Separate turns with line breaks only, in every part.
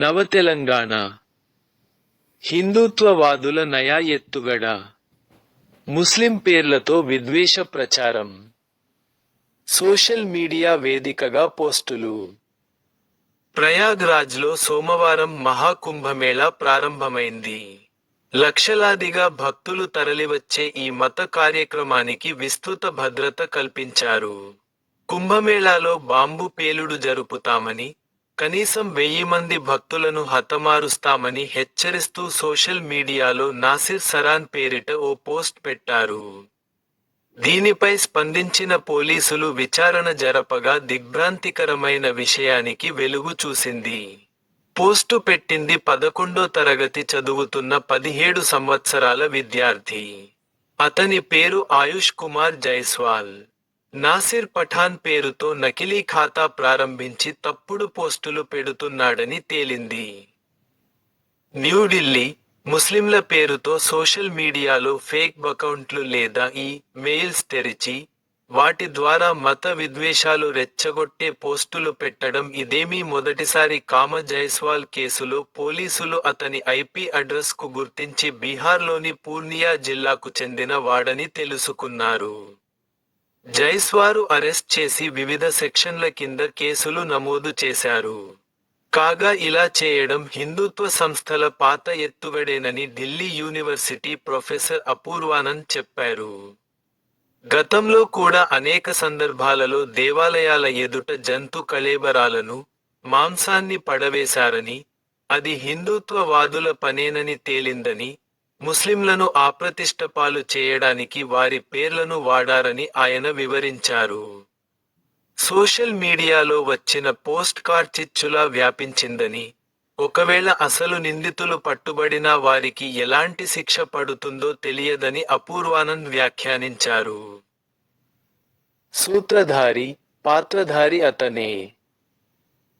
నవతెలంగాణ. హిందుత్వవాదుల నయా ఎత్తుగడ ముస్లిం పేర్లతో విద్వేష ప్రచారం. సోషల్ మీడియా వేదికగా పోస్టులు. ప్రయాగ్రాజ్లో సోమవారం మహాకుంభమేళా ప్రారంభమైంది. లక్షలాదిగా భక్తులు తరలివచ్చే ఈ మత కార్యక్రమానికి విస్తృత భద్రత కల్పించారు. కుంభమేళాలో బాంబు పేలుడు జరుపుతామని కనీసం వెయ్యి మంది భక్తులను హతమారుస్తామని హెచ్చరిస్తూ సోషల్ మీడియాలో నాసిర్ సరాన్ పేరిట ఓ పోస్ట్ పెట్టారు. దీనిపై స్పందించిన పోలీసులు విచారణ జరపగా దిగ్భ్రాంతికరమైన విషయానికి వెలుగు చూసింది. పోస్టు పెట్టింది పదకొండో తరగతి చదువుతున్న పదిహేడు సంవత్సరాల విద్యార్థి. అతని పేరు ఆయుష్ కుమార్ జైస్వాల్. నాసిర్ పఠాన్ పేరుతో నకిలీ ఖాతా ప్రారంభించి తప్పుడు పోస్టులు పెడుతున్నాడని తేలింది. న్యూఢిల్లీ ముస్లింల పేరుతో సోషల్ మీడియాలో ఫేక్ అకౌంట్లు లేదా ఈ మెయిల్స్ తెరిచి వాటి ద్వారా మత విద్వేషాలు రెచ్చగొట్టే పోస్టులు పెట్టడం ఇదేమీ మొదటిసారి కామ జైస్వాల్ కేసులో పోలీసులు అతని ఐపీ అడ్రస్కు గుర్తించి బీహార్లోని పూర్నియా జిల్లాకు చెందిన వాడని తెలుసుకున్నారు. జైస్వారు అరెస్ట్ చేసి వివిధ సెక్షన్ల కింద కేసులు నమోదు చేశారు. కాగా ఇలా చేయడం హిందుత్వ సంస్థల పాత ఎత్తువడేనని ఢిల్లీ యూనివర్సిటీ ప్రొఫెసర్ అపూర్వానంద్ చెప్పారు. గతంలో కూడా అనేక సందర్భాలలో దేవాలయాల ఎదుట జంతు కళేబరాలను మాంసాన్ని పడవేశారని అది హిందుత్వవాదుల పనేనని తేలిందని ముస్లింలను ఆప్రతిష్టపాలు చేయడానికి వారి పేర్లను వాడారని ఆయన వివరించారు. సోషల్ మీడియాలో వచ్చిన పోస్ట్ కార్డ్ చిచ్చులా వ్యాపించిందని ఒకవేళ అసలు నిందితులు పట్టుబడినా వారికి ఎలాంటి శిక్ష పడుతుందో తెలియదని అపూర్వానంద్ వ్యాఖ్యానించారు. సూత్రధారి పాత్రధారి అతనే.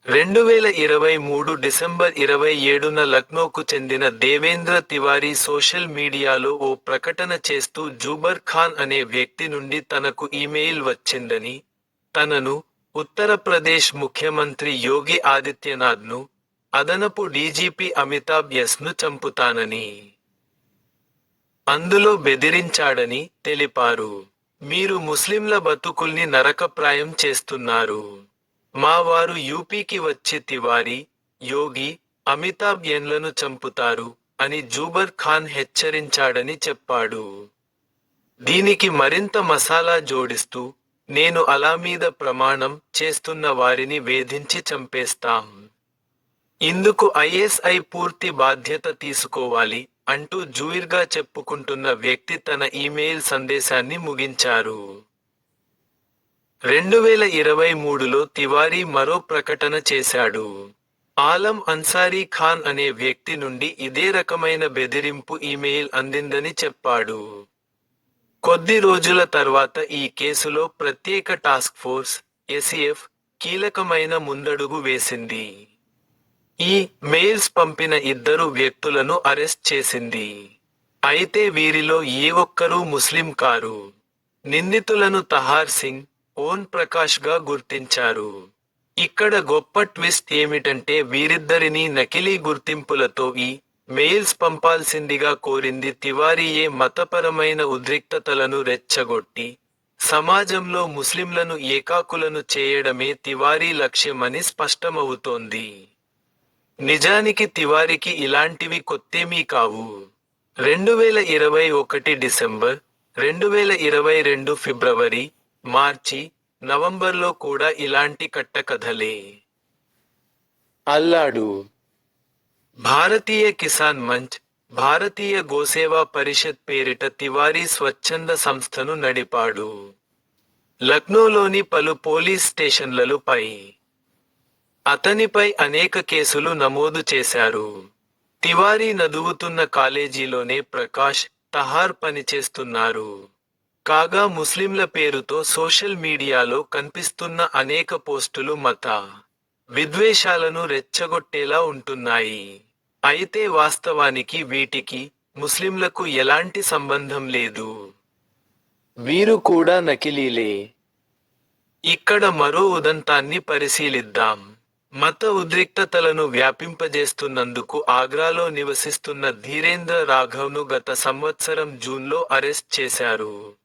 రెండు వేల ఇరవై మూడు డిసెంబర్ ఇరవై ఏడున లక్నోకు చెందిన దేవేంద్ర తివారీ సోషల్ మీడియాలో ఓ ప్రకటన చేస్తూ జూబర్ ఖాన్ అనే వ్యక్తి నుండి తనకు ఈమెయిల్ వచ్చిందని తనను ఉత్తరప్రదేశ్ ముఖ్యమంత్రి యోగి ఆదిత్యనాథ్ను అదనపు డీజీపీ అమితాబ్ యస్ను చంపుతానని అందులో బెదిరించాడని తెలిపారు. మీరు ముస్లింల బతుకుల్ని నరకప్రాయం చేస్తున్నారు. మా వారు యూపీకి వచ్చి తివారీ యోగి అమితాబ్ ఎన్లను చంపుతారు అని జూబర్ ఖాన్ హెచ్చరించాడని చెప్పాడు. దీనికి మరింత మసాలా జోడిస్తూ నేను అలా మీద ప్రమాణం చేస్తున్న వారిని వేధించి చంపేస్తాం. ఇందుకు ఐఎస్ఐ పూర్తి బాధ్యత తీసుకోవాలి అంటూ జూయిర్గా చెప్పుకుంటున్న వ్యక్తి తన ఈమెయిల్ సందేశాన్ని ముగించారు. రెండు వేల ఇరవై మూడులో తివారీ మరో ప్రకటన చేశాడు. ఆలం అన్సారీ ఖాన్ అనే వ్యక్తి నుండి ఇదే రకమైన బెదిరింపు ఈమెయిల్ అందిందని చెప్పాడు. కొద్ది రోజుల తర్వాత ఈ కేసులో ప్రత్యేక టాస్క్ ఫోర్స్ ఎసిఎఫ్ కీలకమైన ముందడుగు వేసింది. ఈ మెయిల్స్ పంపిన ఇద్దరు వ్యక్తులను అరెస్ట్ చేసింది. అయితే వీరిలో ఏ ఒక్కరూ ముస్లిం కారు. నిందితులను తహార్ సింగ్ ఓన్ ప్రకాష్గా గుర్తించారు. ఇక్కడ గొప్ప ట్విస్ట్ ఏమిటంటే వీరిద్దరినీ నకిలీ గుర్తింపులతో ఈ మెయిల్స్ పంపాల్సిందిగా కోరింది తివారీయే మతపరమైన ఉద్రిక్తతలను రెచ్చగొట్టి సమాజంలో ముస్లింలను ఏకాకులను చేయడమే తివారీ లక్ష్యమని స్పష్టమవుతోంది. నిజానికి తివారికి ఇలాంటివి కొత్తేమీ కావు. రెండు వేల ఇరవై ఒకటి డిసెంబర్ రెండు వేల ఇరవై రెండు ఫిబ్రవరి మార్చి నవంబర్లో కూడా ఇలాంటి కట్టకథలే. అల్లాడు. భారతీయ కిసాన్ మంచ్ భారతీయ గోసేవా పరిషత్ పేరిట తివారీ స్వచ్ఛంద సంస్థను నడిపాడు. లక్నోలోని పలు పోలీస్ స్టేషన్లలో పై. అతనిపై అనేక కేసులు నమోదు చేశారు. తివారీ నదువుతున్న కాలేజీలోనే ప్రకాష్ తహార్ పనిచేస్తున్నారు. కాగా ముస్లింల పేరుతో సోషల్ మీడియాలో కనిపిస్తున్న అనేక పోస్టులు మత విద్వేషాలను రెచ్చగొట్టేలా ఉంటున్నాయి. అయితే వాస్తవానికి వీటికి ముస్లింలకు ఎలాంటి సంబంధం లేదు. వీరు కూడా నకిలీలే. ఇక్కడ మరో ఉదంతాన్ని పరిశీలిద్దాం. మత ఉద్రిక్తతలను వ్యాపింపజేస్తున్నందుకు ఆగ్రాలో నివసిస్తున్న ధీరేంద్ర రాఘవ్ను గత సంవత్సరం జూన్లో అరెస్ట్ చేశారు.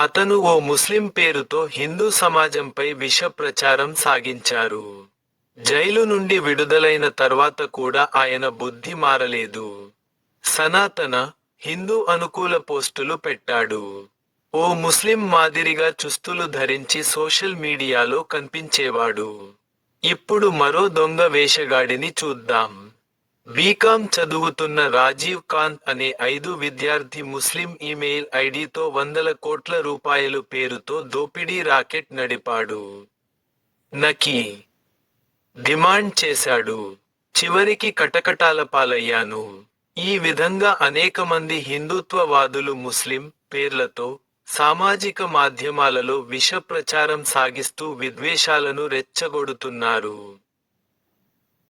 అతను ఓ ముస్లిం పేరుతో హిందూ సమాజంపై విష ప్రచారం సాగించారు. జైలు నుండి విడుదలైన తర్వాత కూడా ఆయన బుద్ధి మారలేదు. సనాతన హిందూ అనుకూల పోస్టులు పెట్టాడు. ఓ ముస్లిం మాదిరిగా చుస్తులు ధరించి సోషల్ మీడియాలో కనిపించేవాడు. ఇప్పుడు మరో దొంగ వేషగాడిని చూద్దాం. బీకాం చదువుతున్న రాజీవ్ కాంత్ అనే ఐదు విద్యార్థి ముస్లిం ఈమెయిల్ ఐడితో వందల కోట్ల రూపాయలు పేరుతో దోపిడీ రాకెట్ నడిపాడు. నకి డిమాండ్ చేశాడు. చివరికి కటకటాల పాలయ్యాను. ఈ విధంగా అనేక మంది హిందుత్వవాదులు ముస్లిం పేర్లతో సామాజిక మాధ్యమాలలో విష ప్రచారం సాగిస్తూ విద్వేషాలను రెచ్చగొడుతున్నారు.